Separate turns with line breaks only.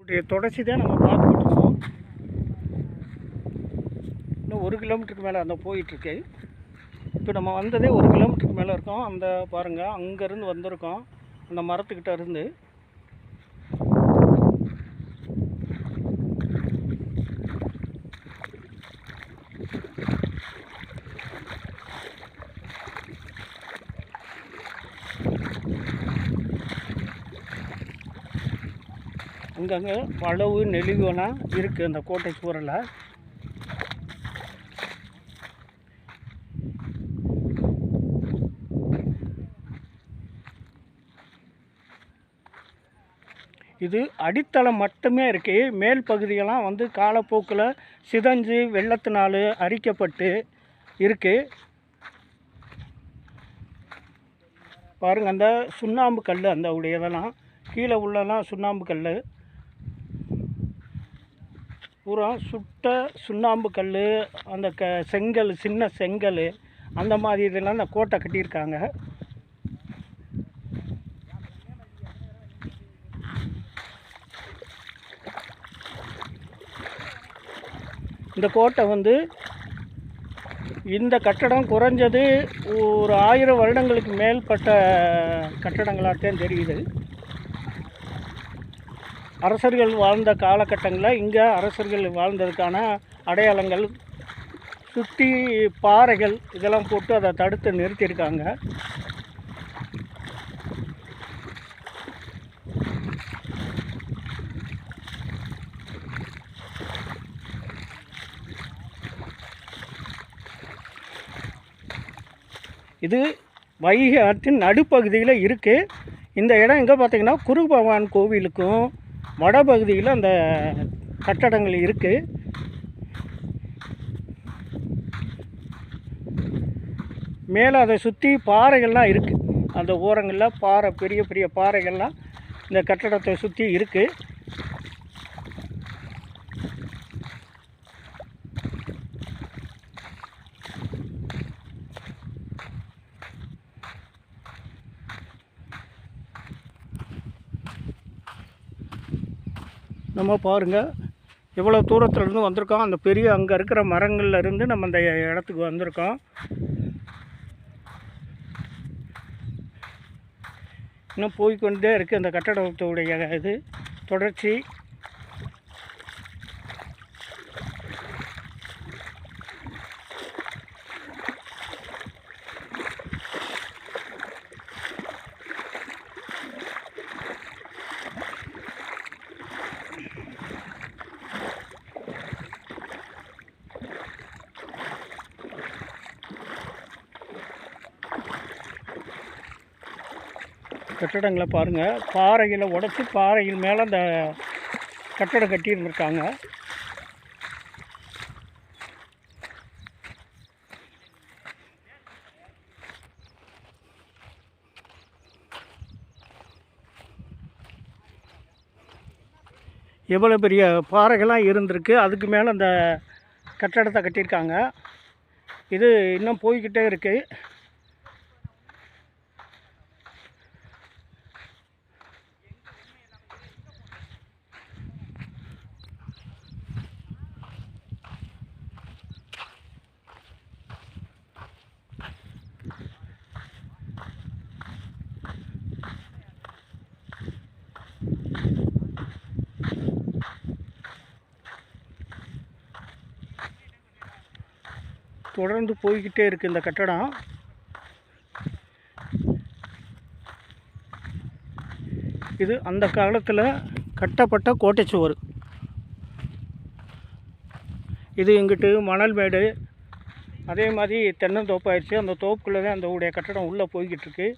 உடைய தொடர்ச்சி தான் நம்ம பார்த்துக்கிட்டு இன்னும் ஒரு கிலோமீட்டருக்கு மேலே அந்த போயிட்டுருக்கு. இப்போ நம்ம வந்ததே ஒரு கிலோமீட்டருக்கு மேலே இருக்கோம். அந்த பாருங்கள் அங்கேருந்து வந்திருக்கோம். அந்த மரத்துக்கிட்ட இருந்து. அங்கங்கே வளவு நெளிவுலாம் இருக்குது அந்த கோட்டை சுவரில் இது அடித்தளம் மட்டுமே இருக்குது மேல் பகுதியெல்லாம் வந்து காலப்போக்கில் சிதைஞ்சு வெள்ளத்தினால் அரிக்கப்பட்டு இருக்குது பாருங்கள் அந்த சுண்ணாம்பு கல் அந்த உடையதெல்லாம் கீழே உள்ளலாம் சுண்ணாம்பு கல் பூரா சுட்ட சுண்ணாம்பு கல் அந்த க செங்கல் சின்ன செங்கல் அந்த மாதிரி இதெல்லாம் அந்த கோட்டை கட்டியிருக்காங்க. இந்த கோட்டை வந்து இந்த கட்டடம் குறைஞ்சது ஒரு ஆயிரம் வருடங்களுக்கு மேற்பட்ட கட்டடங்களாகத்தான் தெரியுது. அரசர்கள் வாழ்ந்த காலகட்டங்களில் இங்கே அரசர்கள் வாழ்ந்ததுக்கான அடையாளங்கள் சுற்றி பாறைகள் இதெல்லாம் போட்டு அதை தடுத்து நிறுத்தியிருக்காங்க. இது வைகை ஆற்றின் நடுப்பகுதியில் இருக்குது இந்த இடம் எங்கே பார்த்தீங்கன்னா குரு பகவான் கோவிலுக்கும் வடபகுதியில் அந்த கட்டடங்கள் இருக்குது மேலே அதை சுற்றி பாறைகள்லாம் இருக்குது அந்த ஓரங்களில் பாறை பெரிய பெரிய பாறைகள்லாம் இந்த கட்டடத்தை சுற்றி இருக்குது நம்ம பாருங்கள் எவ்வளோ தூரத்துலேருந்து வந்திருக்கோம். அந்த பெரிய அங்கே இருக்கிற மரங்கள்லேருந்து நம்ம அந்த இடத்துக்கு வந்திருக்கோம். இன்னும் போய்க்கொண்டே இருக்குது அந்த கட்டடத்துடைய இது. தொடர்ச்சி. கட்டடங்களை பாருங்கள் பாறையில் உடச்சி பாறையில் மேலே அந்த கட்டடம் கட்டியிருந்துருக்காங்க எவ்வளோ பெரிய பாறைகள்லாம் இருந்திருக்கு. அதுக்கு மேலே அந்த கட்டடத்தை கட்டியிருக்காங்க. இது இன்னும் போய்கிட்டே இருக்குது தொடர்ந்து போய்கிட்டே இருக்குது இந்த கட்டடம். இது அந்த காலத்தில் கட்டப்பட்ட கோட்டைச்சுவர். இது இங்கிட்டு மணல் மேடு அதே மாதிரி தென்னந்தோப்பாயிடுச்சு அந்த தோப்புக்குள்ளே தான் அந்த உடைய கட்டடம் உள்ளே போய்கிட்டு இருக்கு.